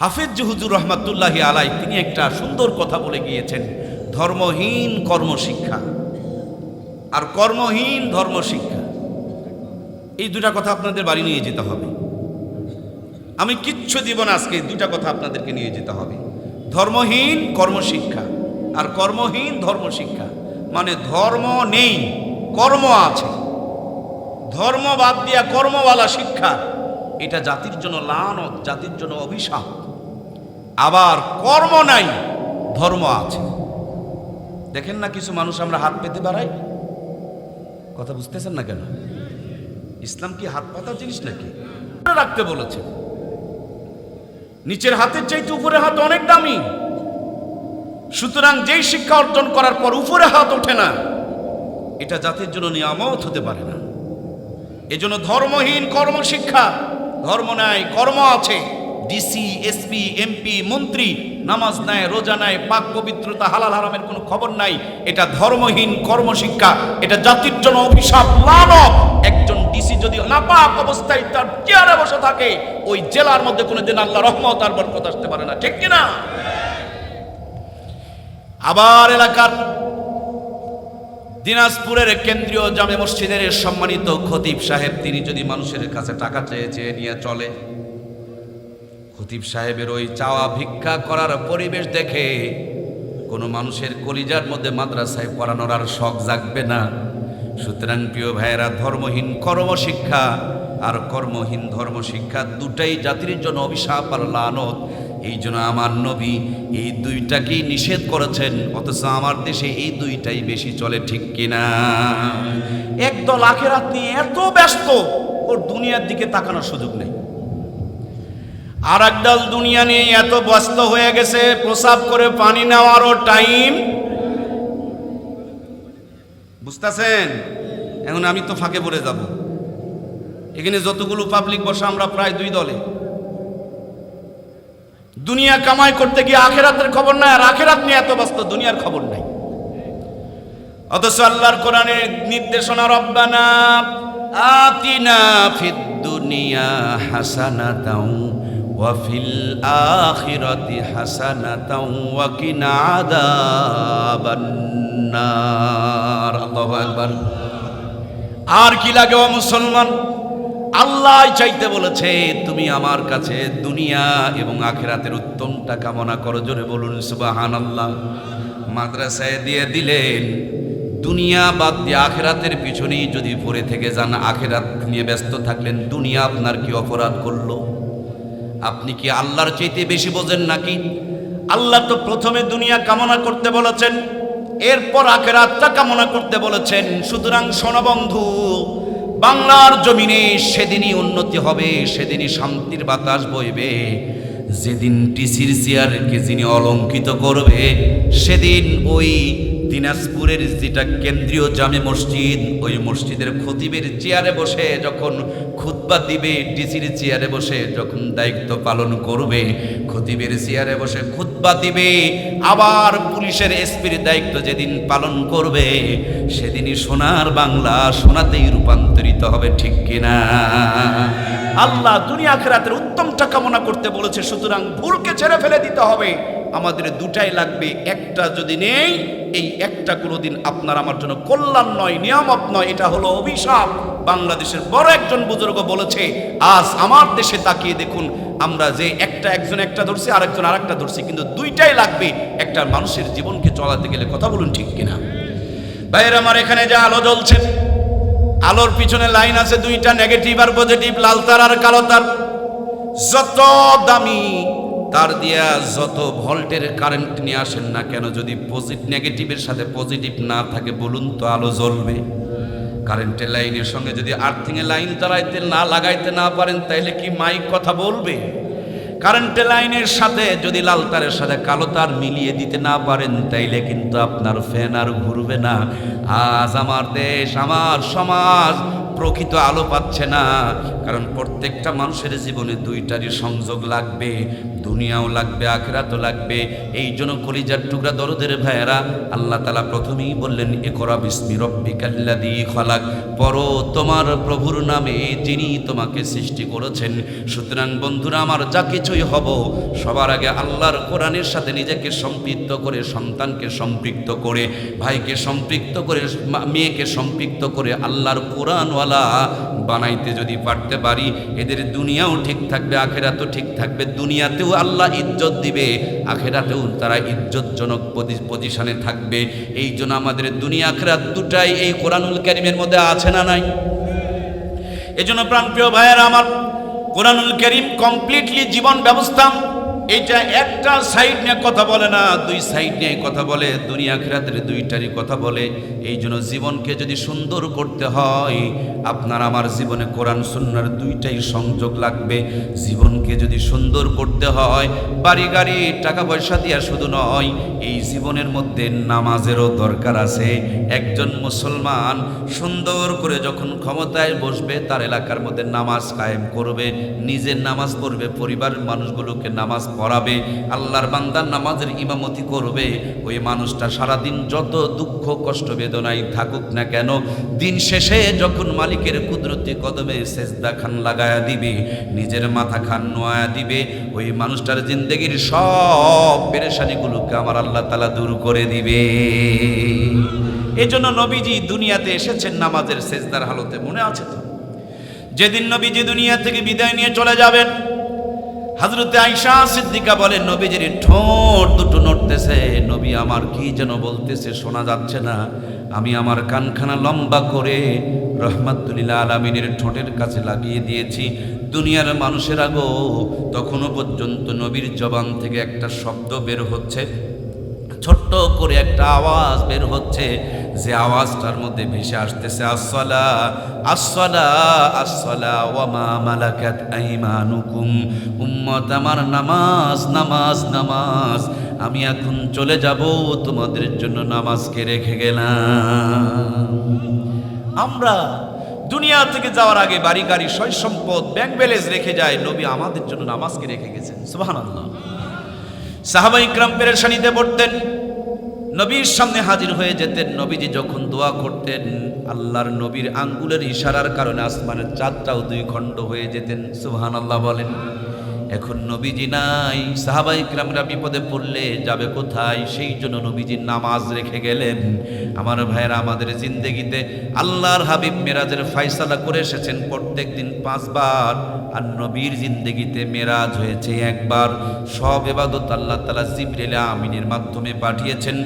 হাফিজ হুজুর রহমাতুল্লাহি আলাই তিনি একটা সুন্দর কথা বলে গিয়েছেন, ধর্মহীন কর্মশিক্ষা। আর কর্মহীন ধর্মশিক্ষা। এই দুটা কথা আপনাদের বাড়ি নিয়ে যেতে হবে। আমি কিচ্ছু দিব না আজকে দুটা কথা আপনাদেরকে নিয়ে যেতে হবে। ধর্মহীন কর্মশিক্ষা আর কর্মহীন ধর্মশিক্ষা মানে ধর্ম নেই, কর্ম আছে। ধর্ম বাদ দিয়া কর্মওয়ালা শিক্ষা। এটা জাতির জন্য লানত, জাতির জন্য অভিশাপ। আবার কর্ম নাই, ধর্ম আছে। দেখেন না কিছু মানুষ আমরা হাত পেতে বাড়াই কথা বুঝতেছেন না কেন? ইসলাম কি হাত পাতার জিনিস নাকি? রাখতে বলেছে। নিচের হাতের চাইতে উপরে হাত অনেক দামি। সুতরাং যেই শিক্ষা অর্জন করার পর উপরে হাত ওঠে না, এটা জাতির জন্য নিয়ামত হতে পারে না। এজন্য ধর্মহীন কর্মশিক্ষা ধর্ম নাই, কর্ম আছে। ডিসি এসপি এমপি মন্ত্রী, নামাজ নেয় রোজা নেয় পাক পবিত্রতা, হালাল হারামের কোনো খবর নাই। এটা ধর্মহীন কর্মশিক্ষা, এটা জাতির জন্য অভিশাপ লানত একজন ডিসি যদি নাপাক অবস্থায় তার চেয়ারে বসে থাকে, ওই জেলার মধ্যে কোনোদিন আল্লাহ রহমত আর বরকত আসতে পারে না, ঠিক কিনা? আবার এলাকার দিনাজপুরের কেন্দ্রীয় জামে মসজিদের সম্মানিত খতিব সাহেব, তিনি যদি মানুষের কাছে টাকা চেয়ে চেয়ে নিয়ে চলে, খতিব সাহেবের ওই চাওয়া ভিক্ষা করার পরিবেশ দেখে কোনো মানুষের কলিজার মধ্যে মাদ্রাসায় পড়ানোর আর শখ জাগবে না। সুতরাং প্রিয় ভাইয়েরা, ধর্মহীন কর্মশিক্ষা আর কর্মহীন ধর্মশিক্ষা দুটাই জাতির জন্য অভিশাপ আর লানত। এই জন্য আমার নবী এই দুইটাকেই নিষেধ করেছেন, অথচ আমার দেশে এই দুইটাই বেশি চলে, ঠিক কিনা? একদল আখেরাত নিয়ে এত ব্যস্ত, ওর দুনিয়ার দিকে তাকানোর সুযোগ নেই। আর একদল দুনিয়া নিয়ে এত ব্যস্ত হয়ে গেছে, প্রসাব করে পানি নেওয়ারও টাইম বুঝতেছেন? এখন আমি তো ফাঁকে পড়ে যাব। এখানে যতগুলো পাবলিক বসা আমরা প্রায় দুই দলে। দুনিয়া কামাই করতে গিয়ে আখেরাতের খবর নাই, আর আখেরাত নিয়ে এত ব্যস্ত, দুনিয়ার খবর নাই। অথচ আল্লাহর কোরআনের নির্দেশনা, রব্বানা আতিনা ফিদ দুনিয়া হাসানাতাও ওয়া ফিল আখিরাতি হাসানাতাও ওয়া কিনা আযাবান নার। আল্লাহু আকবার। আর কি লাগে ও মুসলমান? আল্লাহ চাইতে বলেছে, তুমি আমার কাছে দুনিয়া এবং আখেরাতের উত্তমটা কামনা করো। জোরে বলুন সুবাহান আল্লাহ মাদ্রাসায় দিয়ে দিলেন, দুনিয়া বাদ দিয়ে আখেরাতের পিছনেই যদি পড়ে থেকে যান, আখেরাত নিয়ে ব্যস্ত থাকলেন, দুনিয়া আপনার কি অপরাধ করল? আপনি কি আল্লাহর চাইতে বেশি বোঝেন নাকি? আল্লাহ তো প্রথমে দুনিয়া কামনা করতে বলেছেন, এরপর আখেরাতটা কামনা করতে বলেছেন। সুতরাং সোনবন্ধু বাংলার জমিনে সেদিনই উন্নতি হবে, সেদিনই শান্তির বাতাস বইবে। যেদিন টিসির চেয়ারকে যিনি অলঙ্কিত করবে, সেদিন ওই দিনাজপুরের যেটা কেন্দ্রীয় জামে মসজিদ, ওই মসজিদের খতিবের চেয়ারে বসে যখন খুতবা দিবে, ডিসির চেয়ারে বসে যখন দায়িত্ব পালন করবে, খতিবের চেয়ারে বসে খুতবা দিবে, আবার পুলিশের এসপির দায়িত্ব যেদিন পালন করবে, সেদিনই সোনার বাংলা সোনাতেই রূপান্তরিত হবে, ঠিক কিনা? আল্লাহ দুনিয়া খেরাতের উত্তমটা কামনা করতে বলেছে, সুতরাং ভুলকে ছেড়ে ফেলে দিতে হবে। আমাদের দুটাই লাগবে, একটা যদি নেই, এই একটা কোনোদিন আপনার আমার জন্য কল্যাণ নয়, নিয়ামত নয়, এটা হলো অভিশাপ। বাংলাদেশের বড় একজন বুজুর্গ বলেছে, আজ আমার দেশে তাকিয়ে দেখুন, আমরা যে একটা একজন একটা ধরছি আর একজন আর একটা ধরছি, কিন্তু দুইটাই লাগবে, একটা মানুষের জীবনকে চলাতে গেলে কথা বলুন ঠিক কিনা? ভাইয়ের আমার এখানে যে আলো জ্বলছে, আলোর পিছনে লাইন আছে দুইটা, নেগেটিভ আর পজিটিভ, লাল তার আর কালো তার, যত দামি তার দিয়া যত ভোল্টের কারেন্ট নিয়ে আসেন না কেন, যদি পজিটিভ নেগেটিভের সাথে পজিটিভ না থাকে, বলুন তো আলো জ্বলবে। কারেন্টের লাইনের সঙ্গে যদি আর্থিংয়ের লাইন চালাইতে না লাগাইতে না পারেন, তাইলে কি মাইক কথা বলবে? কারেন্টের লাইনের সাথে যদি লাল তারের সাথে কালো তার মিলিয়ে দিতে না পারেন, তাইলে কিন্তু আপনার ফ্যান আর ঘুরবে না। আজ আমার দেশ, আমার সমাজ প্রকৃত আলো পাচ্ছে না। কারণ প্রত্যেকটা মানুষের জীবনে দুইটারই সংযোগ লাগবে। দুনিয়াও লাগবে, আখেরাতও লাগবে। এই জন্য কলিজার টুকরা দরদের ভাইয়েরা, আল্লাহ তালা প্রথমেই বললেন এ করা বিস্মি রব্বি কাল্লাদি খলাক। পর তোমার প্রভুর নামে যিনি তোমাকে সৃষ্টি করেছেন। সুতরাং বন্ধুরা, আমার যা কিছুই হব, সবার আগে আল্লাহর কোরআনের সাথে নিজেকে সম্পৃক্ত করে, সন্তানকে সম্পৃক্ত করে, ভাইকে সম্পৃক্ত করে মেয়েকে সম্পৃক্ত করে আল্লাহর কোরআনওয়ালা বানাইতে যদি পারতে পারি, এদের দুনিয়াও ঠিক থাকবে, আখেরাতও ঠিক থাকবে, দুনিয়াতেও আল্লাহ ইজ্জত দিবে, আখেরাতেও তারা ইজ্জতজনক পজি- পজিশনে থাকবে। এই জন্য আমাদের দুনিয়া, আখেরাত দুটাই এই কোরআনুল কারিমের মধ্যে আছে না নাই? এজন্য প্রাণপ্রিয় ভাইয়েরা আমার কোরআনুল করিম কমপ্লিটলি জীবন ব্যবস্থা এটা একটা সাইড নিয়ে কথা বলে না, দুই সাইড নিয়ে কথা বলে, দুনিয়া খেরাতের দুইটারই কথা বলে। এই জন্য জীবনকে যদি সুন্দর করতে হয়, আপনার আমার জীবনে কোরআন সুন্নার দুইটাই সংযোগ লাগবে। জীবনকে যদি সুন্দর করতে হয়, বাড়ি গাড়ি, টাকা পয়সা দিয়া শুধু নয়, এই জীবনের মধ্যে নামাজেরও দরকার আছে। একজন মুসলমান সুন্দর করে যখন ক্ষমতায় বসবে, তার এলাকার মধ্যে নামাজ কায়েম করবে নিজের নামাজ পড়বে, পরিবারের মানুষগুলোকে নামাজ পড়াবে আল্লাহর বান্দার নামাজের ইমামতি করবে, ওই মানুষটা সারাদিন যত দুঃখ, কষ্ট, বেদনায় থাকুক না কেন, দিন শেষে যখন মালিকের কুদরতি কদমে সেজদা খান লাগায়া দিবে, নিজের মাথা খান নোয়া দিবে, ওই মানুষটার জিন্দগির সব পেরেশানিগুলোকে আমার আল্লাহ তালা দূর করে দিবে। এই জন্য নবীজি দুনিয়াতে এসেছেন নামাজের সেজদার হালতে, মনে আছে তো? যেদিন নবীজি দুনিয়া থেকে বিদায় নিয়ে চলে যাবেন হাজরতে আইসা সিদ্দিকা বলেন নবীজির ঠোঁট দুটো নড়তেছে। নবী আমার কি যেন বলতেছে শোনা যাচ্ছে না। আমি আমার কানখানা লম্বা করে রহমাতুল্লিলা আলমিনের ঠোঁটের কাছে লাগিয়ে দিয়েছি। দুনিয়ার মানুষের আগো তখনও পর্যন্ত নবীর জবান থেকে একটা শব্দ বের হচ্ছে। ছোট্ট করে একটা আওয়াজ বের হচ্ছে। যে আওয়াজটার মধ্যে ভেসে আসতেছে আসলা আসলা আসলা ওয়ামা মালাকাত আইমানুকুম। উম্মত, আমার নামাজ নামাজ নামাজ। আমি এখন চলে যাব, তোমাদের জন্য নামাজকে রেখে গেলাম। আমরা দুনিয়া থেকে যাওয়ার আগে বাড়ি গাড়ি সয় সম্পদ, ব্যাংক ব্যালেন্স রেখে যায় নবী আমাদের জন্য নামাজকে রেখে গেছেন। সুবহানাল্লাহ। সাহাবা ইকরাম পেরেশানিতে পড়তেন। নবীর সামনে হাজির হয়ে যেতেন। নবীজি যখন দোয়া করতেন, আল্লাহর নবীর আঙ্গুলের ইশারার কারণে আসমানের চাঁদটাও দুই খণ্ড হয়ে যেতেন। সুবহান আল্লাহ বলেন। এখন নবীজি নাই। সাহাবা ইকরামরা বিপদে পড়লে যাবে কোথায়? সেই জন্য নবীজির নামাজ রেখে গেলেন। আমার ভাইয়েরা, আমাদের জিন্দেগিতে আল্লাহর হাবিব মেরাজের ফায়সালা করে এসেছেন প্রত্যেক দিন পাঁচবার। আর নবীর জিন্দেগিতে মেরাজ হয়েছে একবার। সব এবাদত আল্লাহ তালা জিবরিল আমিনের মাধ্যমে পাঠিয়েছেন।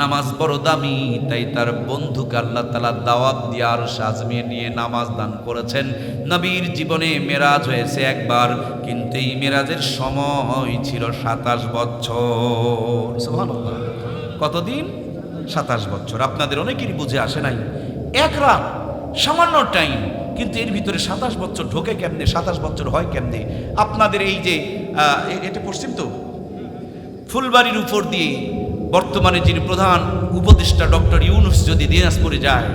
নামাজ বড় দামি, তাই তার বন্ধুকে আল্লাহ তালা দাওয়াত দিয়ে আর সাজমিয়ে নিয়ে নামাজ দান করেছেন। নবীর জীবনে মেরাজ হয়েছে একবার, কিন্তু এই মেরাজের সময় ছিল সাতাশ বছর। কতদিন? সাতাশ বছর। আপনাদের অনেকেরই বুঝে আসে নাই। এক রাত, সামান্য টাইম কিন্তু এর ভিতরে সাতাশ বছর ঢোকে কেমনে, সাতাশ বছর হয় কেমনে? আপনাদের এই যে এটা পশ্চিম তো? ফুলবাড়ির উপর দিয়ে বর্তমানে যিনি প্রধান উপদেষ্টা ডক্টর ইউনুস যদি দিনাজপুরে যায়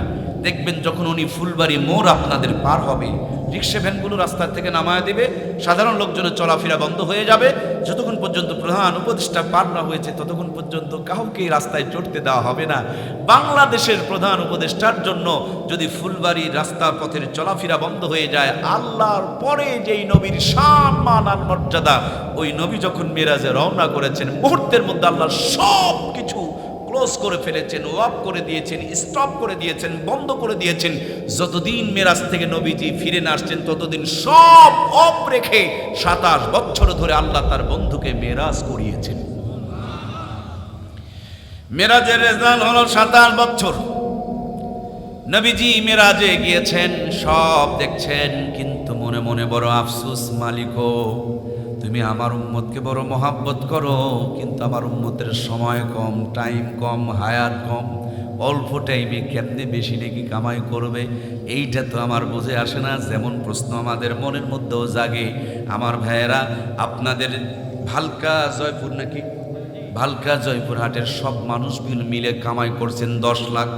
দেখবেন যখন উনি ফুলবাড়ি মোড় আপনাদের পার হবে, রিক্সা ভ্যানগুলো রাস্তার থেকে নামায় দেবে, সাধারণ লোকজনের চলাফেরা বন্ধ হয়ে যাবে, যতক্ষণ পর্যন্ত প্রধান উপদেষ্টা পার না হয়েছে, ততক্ষণ পর্যন্ত কাউকে রাস্তায় চড়তে দেওয়া হবে না। বাংলাদেশের প্রধান উপদেষ্টার জন্য যদি ফুলবাড়ি রাস্তা পথের চলাফেরা বন্ধ হয়ে যায়, আল্লাহর পরে যেই নবীর সম্মান আর মর্যাদা, ওই নবী যখন মেরাজে রওনা করেছেন, মুহূর্তের মধ্যে আল্লাহ সব ক্লোজ করে ফেলেছেন ওয়াপ করে দিয়েছেন, স্টপ করে দিয়েছেন, বন্ধ করে দিয়েছেন। যতদিন মেরাজ থেকে নবীজি ফিরে না আসছেন, ততদিন সব অফ রেখে সাতাশ বছর ধরে আল্লাহ তার বন্ধুকে মেরাজ করিয়েছেন। মেরাজের রেজাল্ট হলো সাতাশ বছর। নবীজি মেরাজে গিয়েছেন, সব দেখছেন, কিন্তু মনে মনে বড় আফসুস, মালিকো তুমি আমার উম্মতকে বড় মহাব্বত করো, কিন্তু আমার উম্মতের সময় কম টাইম কম হায়ার কম, অল্প টাইমে কেমনে বেশি নাকি কামাই করবে? এইটা তো আমার বুঝে আসে না, যেমন প্রশ্ন আমাদের মনের মধ্যেও জাগে। আমার ভাইয়েরা, আপনাদের ভালকা জয়পুর নাকি? ভালকা জয়পুর হাটের সব মানুষগুলো মিলে কামাই করছেন দশ লাখ।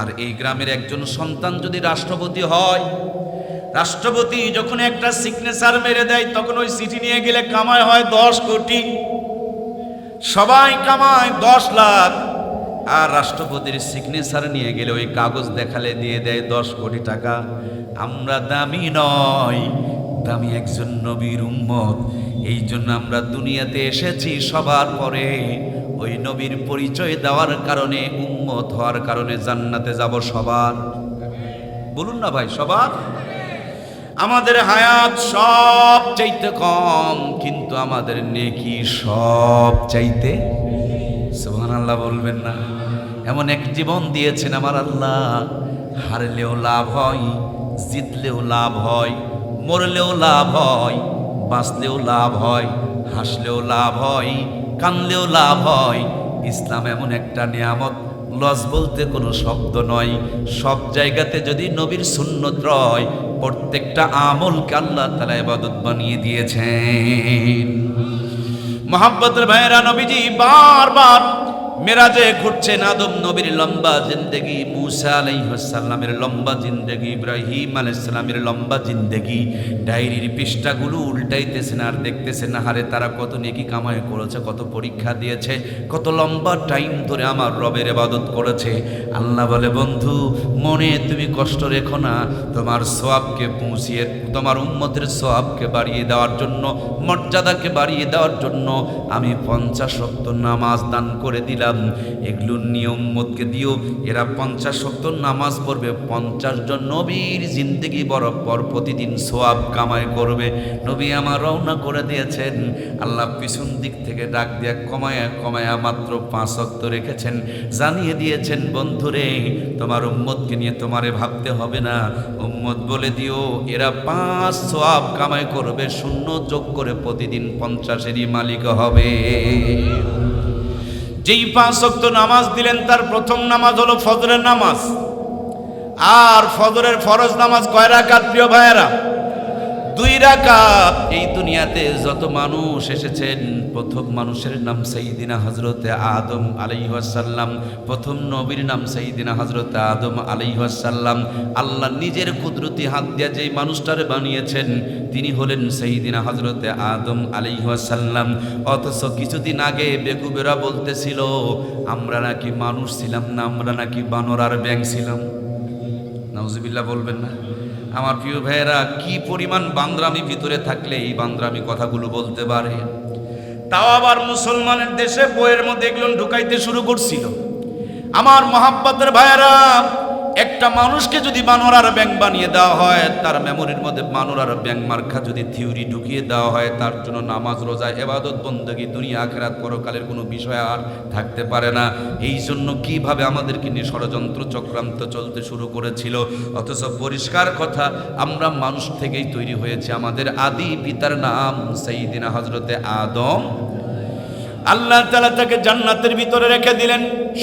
আর এই গ্রামের একজন সন্তান যদি রাষ্ট্রপতি হয় রাষ্ট্রপতি যখন একটা সিগনেচার মেরে দেয়, তখন ওই চিঠি নিয়ে গেলে কামায় হয় দশ কোটি। সবাই কামায় দশ লাখ। আর রাষ্ট্রপতির সিগনেচার নিয়ে গেলে ওই কাগজ দেখালে দিয়ে দেয় দশ কোটি টাকা। আমরা দামি নয়, দামি একজন নবীর উম্মত। এই জন্য আমরা দুনিয়াতে এসেছি সবার পরে। ওই নবীর পরিচয় দেওয়ার কারণে, উম্মত হওয়ার কারণে জান্নাতে যাব সবার। বলুন না ভাই, সবার? আমাদের হায়াত সব চাইতে কম, কিন্তু আমাদের নেকি সব চাইতে সুবহান আল্লাহ বলবেন না। এমন এক জীবন দিয়েছেন আমার আল্লাহ। হারলেও লাভ হয়, জিতলেও লাভ হয়, মরলেও লাভ হয়, বাঁচলেও লাভ হয়, হাসলেও লাভ হয়, কানলেও লাভ হয়। ইসলাম এমন একটা নিয়ামত, লস বলতে কোনো শব্দ নয়। সব জায়গাতে যদি নবীর সুন্নত রয় প্রত্যেকটা আমলকে আল্লাহ তালা ইবাদত বানিয়ে দিয়েছেন। মোহাম্মতের ভাইরা নবীজি বারবার মেরাজে ঘুরছেন আদম নবীর লম্বা জিন্দেগি, মুসা আলাইসাল্লামের লম্বা জিন্দেগি, ইব্রাহিম আলাইসাল্লামের লম্বা জিন্দেগি। ডায়েরির পৃষ্ঠাগুলো উল্টাইতেছেন আর দেখতেছেন হারে তারা কত নেকি কামাই করেছে, কত পরীক্ষা দিয়েছে, কত লম্বা টাইম ধরে আমার রবের এবাদত করেছে। আল্লাহ বলে, বন্ধু, মনে তুমি কষ্ট রেখো না, তোমার সোয়াবকে পৌঁছিয়ে, তোমার উম্মতের সোয়াবকে বাড়িয়ে দেওয়ার জন্য, মর্যাদাকে বাড়িয়ে দেওয়ার জন্য আমি পঞ্চাশ সত্তর নামাজ দান করে দিলাম। এগুলোর নিয়ম মতকে দিও। এরা পঞ্চাশ সত্তর নামাজ পড়বে। পঞ্চাশ জন নবীর জিন্দগি বরাবর প্রতিদিন সোয়াব কামাই করবে। নবী আমার রওনা করে দিয়েছেন। আল্লাহ পিছন দিক থেকে ডাক দিয়া কমায়া কমায়া মাত্র পাঁচ অক্ত রেখেছেন। জানিয়ে দিয়েছেন, বন্ধুরে, তোমার উম্মতকে নিয়ে তোমারে ভাবতে হবে না। উম্মত বলে দিও, এরা পাঁচ সোয়াব কামাই করবে। শূন্য যোগ করে প্রতিদিন পঞ্চাশেরই মালিক হবে। যেই পাঁচ শক্ত নামাজ দিলেন, তার প্রথম নামাজ হলো ফজরের নামাজ। আর ফজরের ফরজ নামাজ কয়রা কাত প্রিয় ভাইয়েরা? দুই রাকাত। এই দুনিয়াতে যত মানুষ এসেছেন, প্রথম মানুষের নাম সাইদিনা হজরতে আদম আলাইহাসাল্লাম প্রথম নবীর নাম সাইদিনা হজরতে আদম আলাইহাসাল্লাম আল্লাহ নিজের কুদরতি হাত দিয়া যেই মানুষটারে বানিয়েছেন, তিনি হলেন সাইদিনা হজরতে আদম আলাইহাসাল্লাম অথচ কিছুদিন আগে বেকুবেরা বলতেছিল, আমরা নাকি মানুষ ছিলাম না, আমরা নাকি বানর আর ব্যাং ছিলাম। নাউজিবিল্লাহ বলবেন না। আমার প্রিয় ভাইয়েরা, কি পরিমাণ বান্দ্রামি ভিতরে থাকলে এই বান্দ্রামি কথাগুলো বলতে পারে? তাও আবার মুসলমানের দেশে বইয়ের মধ্যে এগুলো ঢুকাইতে শুরু করছিল। আমার মহাব্বাতের ভাইয়েরা একটা মানুষকে যদি বানরার ব্যাংক বানিয়ে দেওয়া হয়, তার মেমোরির মধ্যে বানরার ব্যাংক মার্কা যদি থিওরি ঢুকিয়ে দেওয়া হয়, তার জন্য নামাজ, রোজা, এবাদত, বন্দগি, দুনিয়া, আখেরাত, পরকালের কোনো বিষয় আর থাকতে পারে না। এই জন্য কীভাবে আমাদেরকে নিয়ে ষড়যন্ত্র চক্রান্ত চলতে শুরু করেছিল, অথচ পরিষ্কার কথা, আমরা মানুষ থেকেই তৈরি হয়েছে আমাদের আদি পিতার নাম সেইদিনা হজরতে আদম। আল্লাহ তালা তাকে জান্নাতের ভিতরে রেখে দিলেন।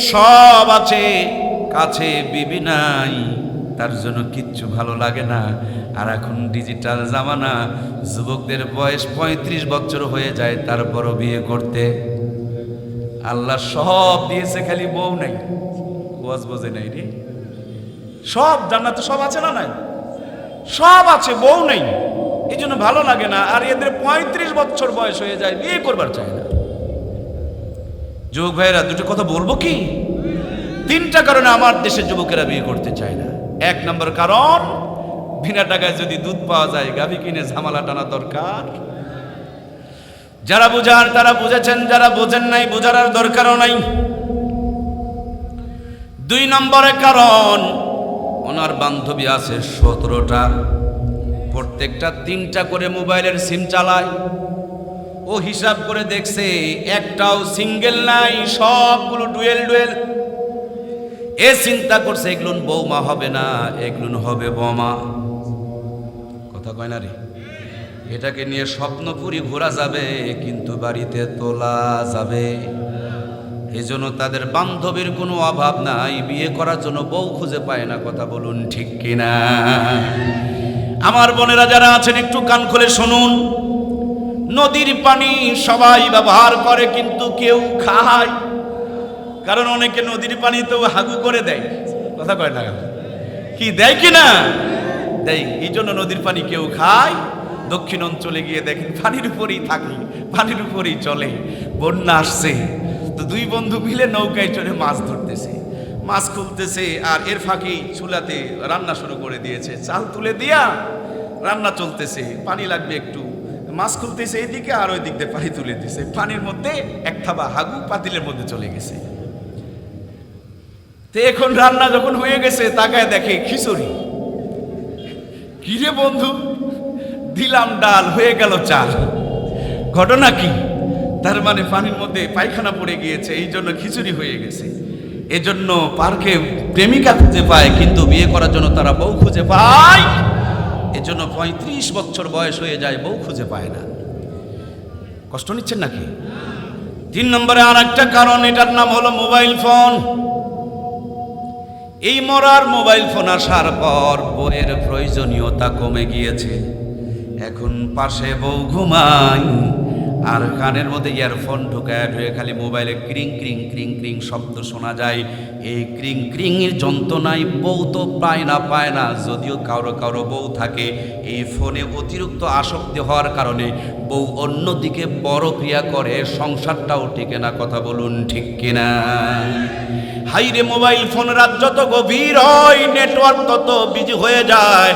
সব আছে। কাছে বিবি নাই, তার জন্য কিচ্ছু ভালো লাগে না। আর এখন ডিজিটাল জামানা, যুবকদের বয়স পঁয়ত্রিশ বছর হয়ে যায়, তারপরও বিয়ে করতে। আল্লাহ সব দিয়েছে, খালি বউ নাই। ওয়াজ বোঝে নাই রে। সব জান্নাতে সব আছে না নাই? সব আছে, বউ নেই। এই জন্য ভালো লাগে না। আর এদের পঁয়ত্রিশ বছর বয়স হয়ে যায়, বিয়ে করবার চায় না। যুবক ভাইয়েরা, দুটো কথা বলব কি? তিনটা কারণে আমার দেশের যুবকেরা বিয়ে করতে চায় না। এক নম্বর কারণ, বিনা টাকায় যদি দুধ পাওয়া যায়, গাভী কিনে ঝামেলা টানা দরকার। যারা বুঝার, তারা বুঝেছেন, যারা বোঝেন নাই, বোঝার আর দরকারও নাই। দুই নম্বরে কারণ, ওনার বান্ধবী আছে সতেরোটা। প্রত্যেকটা তিনটা করে মোবাইলের সিম চালায়। ও হিসাব করে দেখছে, একটাও সিঙ্গেল নাই, সবগুলো ডুয়েল ডুয়েল এ চিন্তা করছে এগুলো বৌমা হবে না এগুলো হবে বোমা। কথা কয় না রে? এটাকে নিয়ে স্বপ্নপুরি ঘোরা যাবে, কিন্তু বাড়িতে তোলা যাবে। এজন্য তাদের বান্ধবীর কোনো অভাব নাই, বিয়ে করার জন্য বউ খুঁজে পায় না, কথা বলুন ঠিক কিনা? আমার বোনেরা যারা আছেন, একটু কান খুলে শুনুন। নদীর পানি সবাই ব্যবহার করে, কিন্তু কেউ খায়। কারণ অনেকে নদীর পানি তো হাগু করে দেয়। কথা কয় না কি দেয় কি না? দেয়। এই জন্য নদীর পানি কেউ খায়, দক্ষিণ অঞ্চলে গিয়ে দেখেন পানির উপরেই থাকে, পানির উপরেই চলে। বন্যা আসছে। তো দুই বন্ধু মিলে নৌকায় চড়ে মাছ ধরতেছে। মাছ খুলতেছে আর এর ফাঁকেই চুলাতে রান্না শুরু করে দিয়েছে। চাল তুলে দিয়া রান্না চলতেছে। পানি লাগবে একটু। মাছ খুলতেছে এইদিকে আর ওই দিক দিয়ে পানি তুলে দিছে। পানির মধ্যে এক থাবা হাগু পাতিলের মধ্যে চলে গেছে। তো এখন রান্না যখন হয়ে গেছে, তাকায় দেখে খিচুড়ি। কিরে বন্ধু, দিলাম ডাল, হয়ে গেল চাল। ঘটনা কি? তার মানে পানির মধ্যে পায়খানা পড়ে গিয়েছে, এই জন্য খিচুড়ি হয়ে গেছে। এজন্য পার্কে প্রেমিকা খুঁজে পায়, কিন্তু বিয়ে করার জন্য তারা বউ খুঁজে পায়। এজন্য পঁয়ত্রিশ বছর বয়স হয়ে যায়, বউ খুঁজে পায় না। কষ্ট নিচ্ছেন নাকি? তিন নম্বরে আর একটা কারণ, এটার নাম হলো মোবাইল ফোন। এই মরার মোবাইল ফোন আসার পর বইয়ের প্রয়োজনীয়তা কমে গিয়েছে। এখন পাশে বউ ঘুমাই আর কানের মধ্যে ইয়ারফোন ঢুকায় ঢুকে খালি মোবাইলে ক্রিং ক্রিং ক্রিং ক্রিং শব্দ শোনা যায়। এই ক্রিং ক্রিং এর যন্ত্রণায় বউ তো পায় না পায় না। যদিও কারও কারও বউ থাকে, এই ফোনে অতিরিক্ত আসক্তি হওয়ার কারণে বউ অন্যদিকে বড় ক্রিয়া করে, সংসারটাও টিকে না, কথা বলুন ঠিক কিনা? হাইরে মোবাইল ফোন রাত যত গভীর হয় নেটওয়ার্ক তত বিজি হয়ে যায়।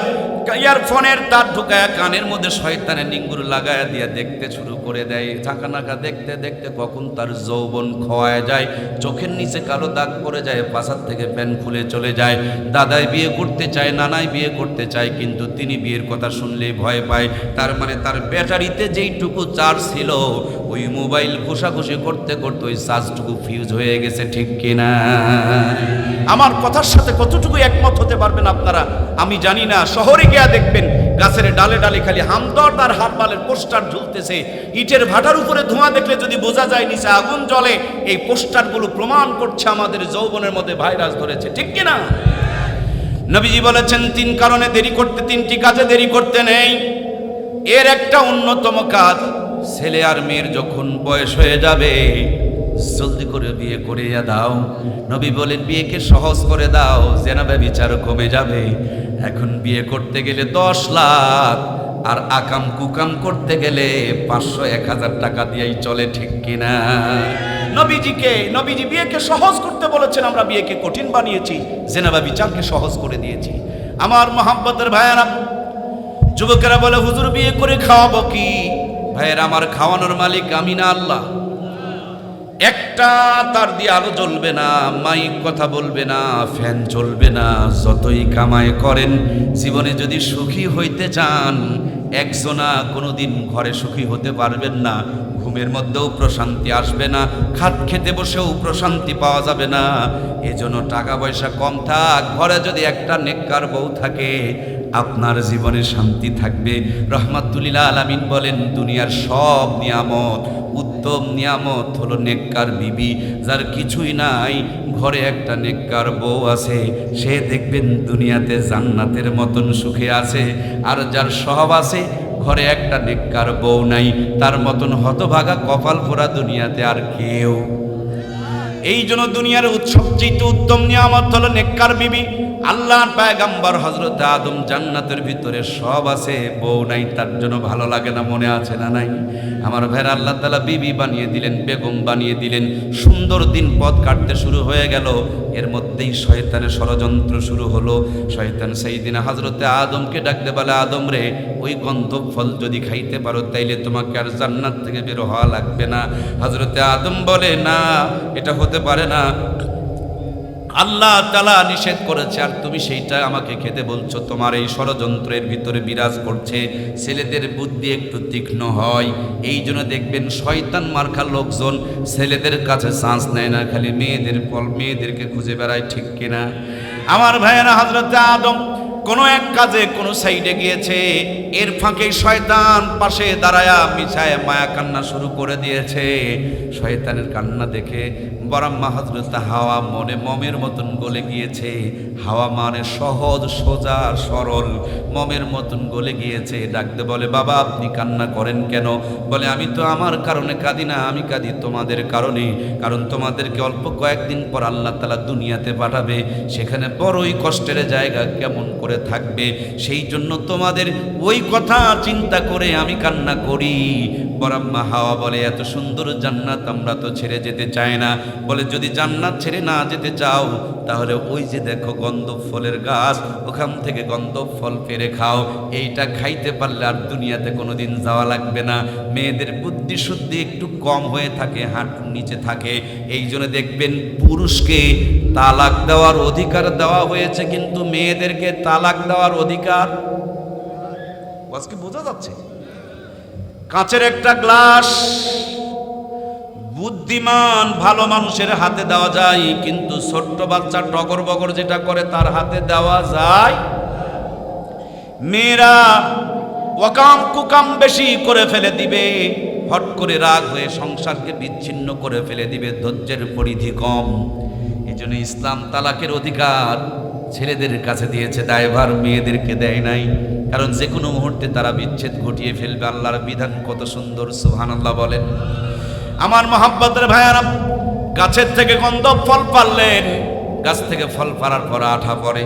ইয়ারফোনের তার ঢুকায় কানের মধ্যে শয়তানের নিঙ্গুর লাগায় দিয়ে দেখতে শুরু করে দেয়। ঝাঁকা নাকা দেখতে দেখতে কখন তার যৌবন খোয়ায় যায়। চোখের নিচে কালো দাগ পড়ে যায় পাশার থেকে প্যান খুলে চলে যায়। দাদাই বিয়ে করতে চায়, নানাই বিয়ে করতে চায়, কিন্তু তিনি বিয়ের কথা শুনলেই ভয় পায়। তার মানে তার ব্যাটারিতে যেইটুকু চার্জ ছিল ওই মোবাইল ঘষাঘষি করতে করতে ওই চার্জটুকু ফিউজ হয়ে গেছে, ঠিক কিনা? আমার কথার সাথে কতটুকু একমত হতে পারবেন আপনারা? আমি জানি না। শহরে গিয়া দেখবেন, গাছের ডালে ডালে খালি হামদর্দ আর হারবালের পোস্টার ঝুলতেছে। ইটের ভাটার উপরে ধোঁয়া দেখলে যদি বোঝা যায় নিচে আগুন জ্বলে, এই পোস্টারগুলো প্রমাণ করছে আমাদের যৌবনের মধ্যে ভাইরাস ধরেছে, ঠিক কিনা? নবীজি বলেছেন, তিন কারণে দেরি করতে, তিনটি কাজে দেরি করতে নেই। এর একটা অন্যতম কাজ ছেলে আর মেয়ের যখন বয়স হয়ে যাবে, জলদি করে বিয়ে করিয়া দাও। নবী বলেন, বিয়েকে সহজ করে দাও জেনাবে বিচার কমে যাবে। এখন বিয়ে করতে গেলে দশ লাখ, আর আকাম কুকাম করতে গেলে পাঁচশো এক হাজার টাকা দিয়েই চলে, ঠিক কিনা? নবীজিকে, নবীজি বিয়েকে সহজ করতে বলেছেন, আমরা বিয়েকে কঠিন বানিয়েছি জেনাবা বিচারকে সহজ করে দিয়েছি। আমার মোহাম্মতের ভাইয়ারা, যুবকেরা বলে, হুজুর, বিয়ে করে খাওয়াবো কি? ভাইয়ের আমার খাওয়ানোর মালিক আমি না আল্লাহ। একটা তার দিয়ে আলো জ্বলবে না, মাইক কথা বলবে না, ফ্যান চলবে না, যতই কামায় করেন, জীবনে যদি সুখী হইতে চান, একজনা কোনোদিন ঘরে সুখী হতে পারবেন না, ঘুমের মধ্যেও প্রশান্তি আসবে না খাত খেতে বসেও প্রশান্তি পাওয়া যাবে না, এজন্য টাকা পয়সা কম থাক, ঘরে যদি একটা নেককার বউ থাকে আপনার জীবনে শান্তি থাকবে। রহমাতুল্লাহ আলামিন বলেন, দুনিয়ার সব নিয়ামত, উত্তম নিয়ামত হলো নেককার বিবি। যার কিছুই নাই, ঘরে একটা নেককার বউ আছে। সে দেখবেন দুনিয়াতে জান্নাতের মতন সুখে আছে। আর যার সব আছে, ঘরে একটা নেককার বউ নাই। তার মতন হতভাগা কপাল পোড়া দুনিয়াতে আর কেউ। এই জন্য দুনিয়ার উৎসব সবচেয়ে উত্তম নিয়ামত হলো নেককার বিবি আল্লাহর পায়গাম্বার হজরত আদম জান্নাতের ভিতরে সব আছে, বউ নাই, তার জন্য ভালো লাগে না, মনে আছে না নাই। আমার ভাইয়ের আল্লাহ তালা বিবি বানিয়ে দিলেন, বেগম বানিয়ে দিলেন, সুন্দর দিন পথ কাটতে শুরু হয়ে গেল। এর মধ্যেই শয়তানের ষড়যন্ত্র শুরু হলো। শয়তান সেই দিনে হজরতে আদমকে ডাকতে বলে, আদম রে, ওই গন্ধব ফল যদি খাইতে পারো, তাইলে তোমাকে আর জান্নাত থেকে বের হওয়া লাগবে না। হজরতে আদম বলে, না, এটা হতে পারে না। আল্লাহ তালা নিষেধ করেছে, আর তুমি সেইটা আমাকে খেতে বলছো। তোমার এই ষড়যন্ত্রের ভিতরে বিরাজ করছে, ছেলেদের বুদ্ধি একটু তীক্ষ্ণ হয়। এই জন্য দেখবেন শয়তান মার্খার লোকজন ছেলেদের কাছে চান্স নেয় না, খালি মেয়েদের ফল মেয়েদেরকে খুঁজে বেড়ায়, ঠিক কিনা? আমার ভাইয়েরা হজরত আদম কোনো এক কাজে কোনো সাইডে গিয়েছে, এর ফাঁকে শয়তান পাশে দাঁড়ায়া মিছায় মায়া কান্না শুরু করে দিয়েছে। শয়তানের কান্না দেখে বরাম্মা হজরত হাওয়া মনে মমের মতন গলে গিয়েছে। হাওয়া মানে সহজ, সোজা, সরল। মমের মতন গলে গিয়েছে। ডাকতে বলে, বাবা, আপনি কান্না করেন কেন? বলে, আমি তো আমার কারণে কাঁদি না, আমি কাঁদি তোমাদের কারণে। কারণ তোমাদেরকে অল্প কয়েকদিন পর আল্লাহ তালা দুনিয়াতে পাঠাবে। সেখানে বড়ই কষ্টের জায়গা কেমন করে থাকবে। সেই জন্য তোমাদের ওই কথা চিন্তা করে আমি কান্না করি। বরাম্মা হাওয়া বলে, এত সুন্দর জান্নাত আমরা তো ছেড়ে যেতে চাই না। বলে, যদি জান্নাত ছেড়ে না যেতে চাও, তাহলে ওই যে দেখো গন্ধব ফলের গাছ, ওখান থেকে গন্ধব ফল পেরে খাও। এইটা খাইতে পারলে আর দুনিয়াতে কোনোদিন যাওয়া লাগবে না। মেয়েদের বুদ্ধি শুদ্ধি একটু কম হয়ে থাকে হাঁটুর নিচে থাকে। এই জন্য দেখবেন পুরুষকে তালাক দেওয়ার অধিকার দেওয়া হয়েছে, কিন্তু মেয়েদেরকে তালাক দেওয়ার অধিকার? আজকে বোঝা যাচ্ছে? কাঁচের একটা গ্লাস বুদ্ধিমান, ভালো মানুষের হাতে দেওয়া যায়, কিন্তু ছোট্ট বাচ্চা টগর বগর যেটা করে তার হাতে দেওয়া যায়। মেয়েরা ওকাম কুকাম বেশি করে ফেলে দিবে, হট করে রাগ হয়ে সংসারকে বিচ্ছিন্ন করে ফেলে দিবে, ধৈর্যের পরিধি কম। এই জন্য ইসলাম তালাকের অধিকার ছেলেদের কাছে দিয়েছে, দায়ভার মেয়েদেরকে দেয় নাই। কারণ যে কোনো মুহূর্তে তারা বিচ্ছেদ ঘটিয়ে ফেলবে, আল্লাহর বিধান কত সুন্দর, সুবহানাল্লাহ বলেন। আমার মহাব্বতের ভাইয়ারা, গাছের থেকে গন্ধ ফল পারলেন গাছ থেকে ফল পারার পর আঠা পড়ে।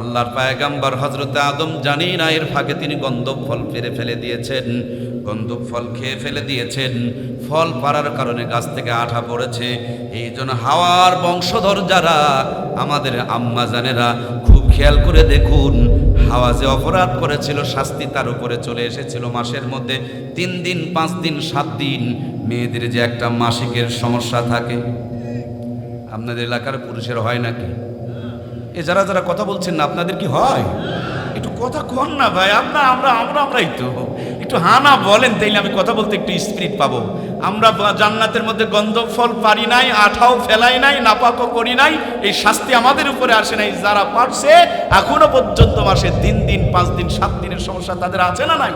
আল্লাহর পায়গাম্বার হজরতে আদম জানি না, এর ফাঁকে তিনি গন্ধব ফল ফেরে ফেলে দিয়েছেন। গন্ধব ফল খেয়ে ফেলে দিয়েছেন। ফল পারার কারণে গাছ থেকে আঠা পড়েছে। এই জন্য হাওয়ার বংশধর যারা, আমাদের আম্মা জানেরা, খুব খেয়াল করে দেখুন, হাওয়া যে অপরাধ করেছিল, শাস্তি তার উপরে চলে এসেছিল মাসের মধ্যে তিন দিন, পাঁচ দিন, সাত দিন। মেয়েদের যে একটা মাসিকের সমস্যা থাকে, আপনাদের এলাকার পুরুষের হয় নাকি? এ যারা যারা কথা বলছেন না, আপনাদের কি হয়? একটু কথা কন না ভাই আপনার আমরা আমরা, আমরাই তো। একটু হানা বলেন, তাইলে আমি কথা বলতে একটু স্পিরিট পাবো। আমরা জান্নাতের মধ্যে গন্ধ ফল পারি নাই, আঠাও ফেলাই নাই, নাপাকও করি নাই, এই শাস্তি আমাদের উপরে আসে নাই, যারা পারছে, এখনও পর্যন্ত মাসে তিন দিন, পাঁচ দিন, সাত দিনের সমস্যা তাদের আছে না নাই?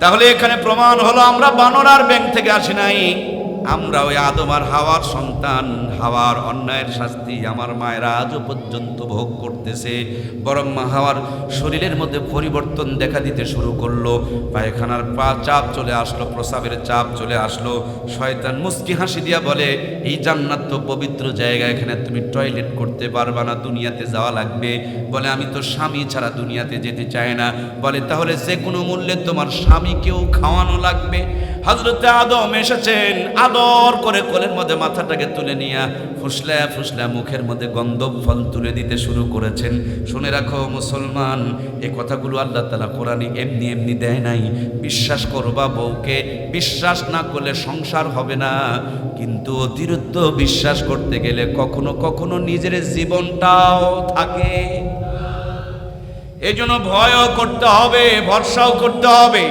তাহলে এখানে প্রমাণ হলো, আমরা বানর আর ব্যাংক থেকে আসি নাই। আমরা ওই আদম আর হাওয়ার সন্তান, হাওয়ার অন্যায়ের শাস্তি আমার মায়েরা আজও পর্যন্ত ভোগ করতেছে। বরং মা হাওয়ার শরীরের মধ্যে পরিবর্তন দেখা দিতে শুরু করল। পায়খানার পা চাপ চলে আসলো, প্রসাবের চাপ চলে আসলো। শয়তান মুস্কি হাসি দিয়া বলে, এই জান্নাত তো পবিত্র জায়গা, এখানে তুমি টয়লেট করতে পারবা না, দুনিয়াতে যাওয়া লাগবে। বলে, আমি তো স্বামী ছাড়া দুনিয়াতে যেতে চাই না। বলে, তাহলে যে কোনো মূল্যে তোমার স্বামীকেও খাওয়ানো লাগবে। হজরতে আদম এসেছেন। আদর করে কোলের মধ্যে মাথাটাকে তুলে নিয়ে ফুসলা ফুসলা মুখের মধ্যে গন্ধব ফল তুলে দিতে শুরু করেছেন। শুনে রাখো মুসলমান এই কথাগুলো আল্লাহ তালা কোরআনে এমনি এমনি দেয় নাই। বিশ্বাস করবা বউকে, বিশ্বাস না করলে সংসার হবে না। কিন্তু অতিরিক্ত বিশ্বাস করতে গেলে কখনো কখনো নিজের জীবনটাও থাকে। এই জন্য ভয়ও করতে হবে, ভরসাও করতে হবে।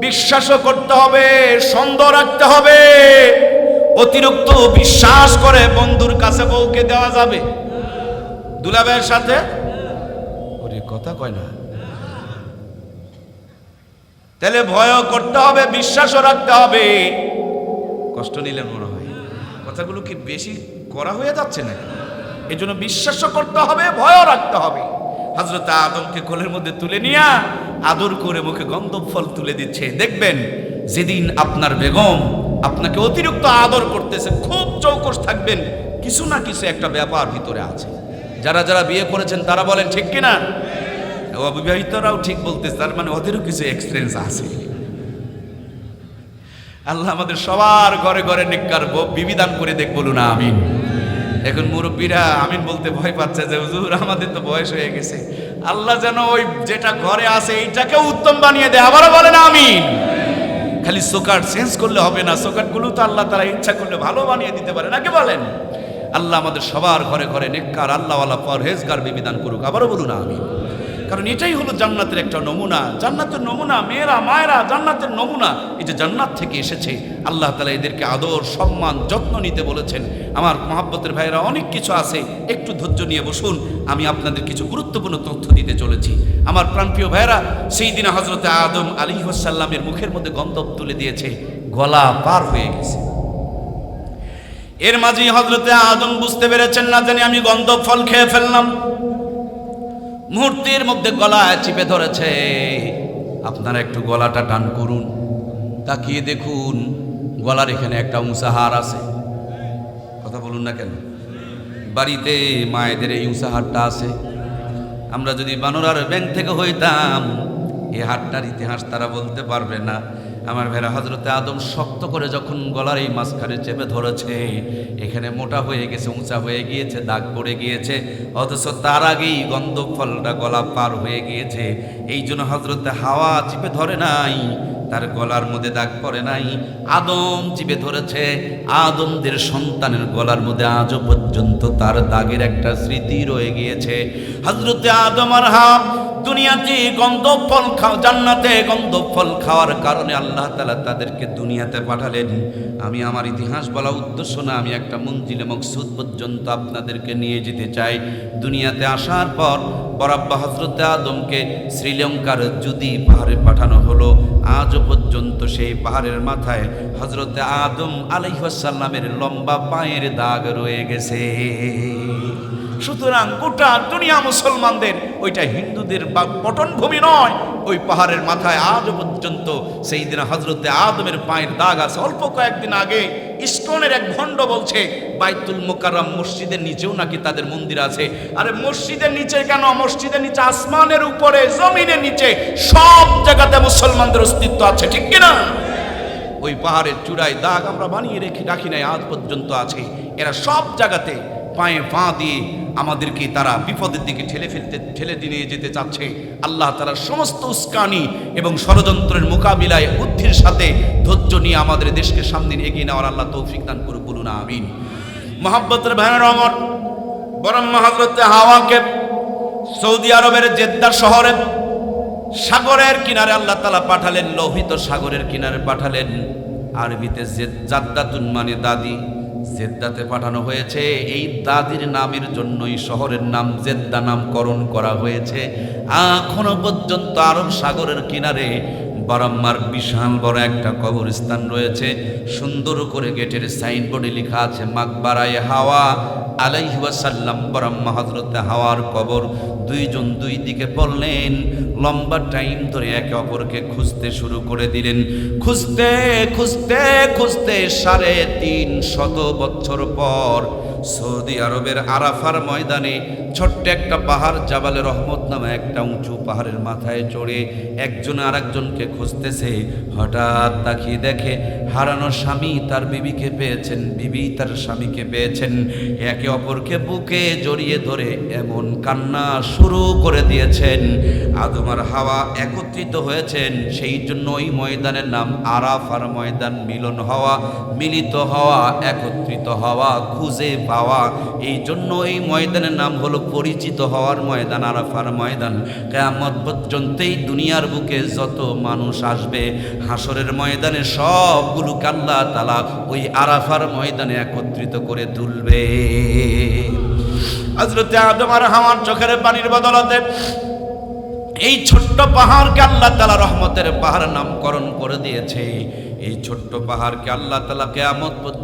বিশ্বাসও করতে হবে, সন্দেহ রাখতে হবে। অতিরিক্ত বিশ্বাস করে বন্ধুর কাছে বউকে দেওয়া যাবে। দুলাভাইয়ের সাথে? ওরে, কথা কয় না। তাহলে ভয়ও করতে হবে, বিশ্বাসও রাখতে হবে। কষ্ট নিলেন মনে হয়। কথাগুলো কি বেশি করা হয়ে যাচ্ছে নাকি? এই জন্য বিশ্বাসও করতে হবে, ভয়ও রাখতে হবে। হজরত আদমকে কোলের মধ্যে তুলে নিয়ে আদর করে মুখে গন্ধব ফল তুলে দিচ্ছে। দেখবেন, যেদিন আপনার বেগম আপনাকে অতিরিক্ত আদর করতেছে, খুব চৌকস থাকবেন, কিছু না কিছু একটা ব্যাপার ভিতরে আছে। যারা যারা বিয়ে করেছেন, তারা বলেন, ঠিক কিনা? অবিবাহিতরাও ঠিক বলতেছে, তার মানে ওদেরও কিছু এক্সপিরিয়েন্স আছে। আল্লাহ আমাদের সবার ঘরে ঘরে নিকার বিবিধান করে দেখ, বলুন, আমিন। এখন মুরব্বীরা আমিন বলতে ভয় পাচ্ছে যে, হুজুর, আমাদের তো বয়স হয়ে গেছে। আল্লাহ যেন ওই যেটা ঘরে আছে এইটাকে উত্তম বানিয়ে দেয়। আবারও বলেন আমিন। খালি সোকাট চেঞ্জ করলে হবে না সোকারগুলো তো আল্লাহ তারা ইচ্ছা করলে ভালো বানিয়ে দিতে পারে। নাকি বলেন? আল্লাহ আমাদের সবার ঘরে ঘরে নেককার, আল্লাহওয়ালা পরহেজগার বিবিধান করুক। আবারও বলুন আমিন। কারণ এটাই হলো জান্নাতের একটা নমুনা। জান্নাতের নমুনা, মেয়েরা, মায়েরা, জান্নাতের নমুনা। এই যে জান্নাত থেকে এসেছে, আল্লাহ তালা এদেরকে আদর, সম্মান, যত্ন নিতে বলেছেন। আমার মহাব্বতের ভাইয়েরা, অনেক কিছু আছে, একটু ধৈর্য নিয়ে বসুন, আমি আপনাদের কিছু গুরুত্বপূর্ণ তথ্য দিতে চলেছি। আমার প্রাণপ্রিয় ভাইয়েরা, সেই দিনে হজরতে আদম আলী সাল্লামের মুখের মধ্যে গন্তব তুলে দিয়েছে, গলা পার হয়ে গেছে। এর মাঝেই হজরতে আদম বুঝতে পেরেছেন না জানি আমি গন্ধব ফল খেয়ে ফেললাম। মুহূর্তের মধ্যে গলায় চিপে ধরেছে। আপনারা একটু গলাটা টান করুন, তাকিয়ে দেখুন, গলার এখানে একটা উঁচাহার আছে। কথা বলুন না কেন? বাড়িতে মায়েদের এই উঁচাহারটা আছে। আমরা যদি বানরার ব্যাংক থেকে হইতাম এই হাটটার ইতিহাস তারা বলতে পারবে না। আমার ভেড়া হজরতে আদম শক্ত করে যখন গলার এই মাঝখানে চেপে ধরেছে, এখানে মোটা হয়ে গেছে, উঁচা হয়ে গিয়েছে, দাগ পড়ে গিয়েছে, অথচ তার আগেই গন্ধ ফলটা গলা পার হয়ে গিয়েছে। এই জন্য হজরতে হাওয়া চেপে ধরে নাই তার গলার মধ্যে দাগ পড়ে নাই। আদম চিপে ধরেছে। আদমদের সন্তানের গলার মধ্যে আজও পর্যন্ত তার দাগের একটা স্মৃতি রয়ে গিয়েছে। হজরতে আদম আর হাব দুনিয়াতে গন্ধ ফল খাও জান্নাতে গন্ধ ফল খাওয়ার কারণে আল্লাহ তালা তাদেরকে দুনিয়াতে পাঠালেন। আমি আমার ইতিহাস বলা উদ্দেশ্য না, আমি একটা মঞ্জিলে মকসুদ পর্যন্ত আপনাদেরকে নিয়ে যেতে চাই। দুনিয়াতে আসার পর বরাব্বা হজরতে আদমকে শ্রীলঙ্কার যদি পাহাড়ে পাঠানো হলো। আজও পর্যন্ত সেই পাহাড়ের মাথায় হজরতে আদম আলিহাসাল্লামের লম্বা পায়ের দাগ রয়ে গেছে। সুতরাং গোটা দুনিয়া মুসলমানদের, ওইটা হিন্দুদের বা পটনভূমি নয় ওই পাহাড়ের মাথায় আজ পর্যন্ত সেই দিন হজরতে আদমের পায়ের দাগ আছে। অল্প কয়েকদিন আগে ইস্কনের এক ভণ্ড বলছে, বাইতুল মোকাররম মসজিদের নিচেও নাকি তাদের মন্দির আছে। আরে মসজিদের নিচে কেন? মসজিদের নিচে আসমানের উপরে, জমিনের নিচে, সব জায়গাতে মুসলমানদের অস্তিত্ব আছে, ঠিক কিনা? ওই পাহাড়ের চূড়ায় দাগ আমরা বানিয়ে রেখে রাখি নাই, আজ পর্যন্ত আছে। এরা সব জায়গাতে পায়ে পা দিয়ে আমাদেরকে তারা বিপদের দিকে ঠেলে ফেলতে, ঠেলে দিয়ে যেতে চাচ্ছে। আল্লাহ তারা সমস্ত উস্কানি এবং ষড়যন্ত্রের মোকাবিলায় বুদ্ধির সাথে ধৈর্য নিয়ে আমাদের দেশকে সামনে এগিয়ে নেওয়ার আল্লাহ তৌফিক দান করে বলুন, আমিন। মোহাম্মতের ভাইয়ের অমর বরম হজরতে হাওয়াকে সৌদি আরবের জেদ্দা শহরে সাগরের কিনারে আল্লাহ তালা পাঠালেন, লোহিত সাগরের কিনারে পাঠালেন। আরবিতে জেদ- জাদ্দাতুন মানে দাদি। জেদ্দাতে পাঠানো হয়েছে। এই দাদির নামের জন্যই শহরের নাম জেদ্দা নামকরণ করা হয়েছে। এখনও পর্যন্ত আরব সাগরের কিনারে বারাম্মার বিশাল বড় একটা কবরস্থান রয়েছে। সুন্দর করে গেটের সাইনবোর্ডে লেখা আছে, মাকবারায় হাওয়া আলাইহাসাল্লাম বরাম্মা হজরতে হাওয়ার কবর দুইজন দুই দিকে পড়লেন। লম্বা টাইম ধরে একে অপরকে খুঁজতে শুরু করে দিলেন। খুঁজতে খুঁজতে খুঁজতে সাড়ে তিন শত বছর পর সৌদি আরবের আরাফার ময়দানে ছোট্ট একটা পাহাড় জাবালে রহমত নামে একটা উঁচু পাহাড়ের মাথায় চড়ে একজন আর একজনকে খুঁজতেছে। হঠাৎ তাকিয়ে দেখে হারানো স্বামী তার বিবিকে পেয়েছেন, বিবি তার স্বামীকে পেয়েছেন। একে অপরকে বুকে জড়িয়ে ধরে এমন কান্না শুরু করে দিয়েছেন। আদমার হাওয়া একত্রিত হয়েছেন, সেই জন্য ওই ময়দানের নাম আরাফার ময়দান, মিলন হওয়া, মিলিত হওয়া, একত্রিত হওয়া, খুঁজে পাওয়া। এই জন্য এই ময়দানের নাম হলো পরিচিত হওয়ার ময়দান, আরাফার ময়দান। কেয়ামত পর্যন্ত এই দুনিয়ার বুকে যত মানুষ আসবে হাসরের ময়দানে সবগুলোকে আল্লাহ তালা ওই আরাফার ময়দানে একত্রিত করে তুলবে। হজরতে আদম আর হামার চোখের পানির বদলাতে এই ছোট্ট পাহাড়কে আল্লাহ তালা রহমতের পাহাড় নামকরণ করে দিয়েছে। এই ছোট্ট পাহাড়কে আল্লাহ তালা কেয়ামত পর্যন্ত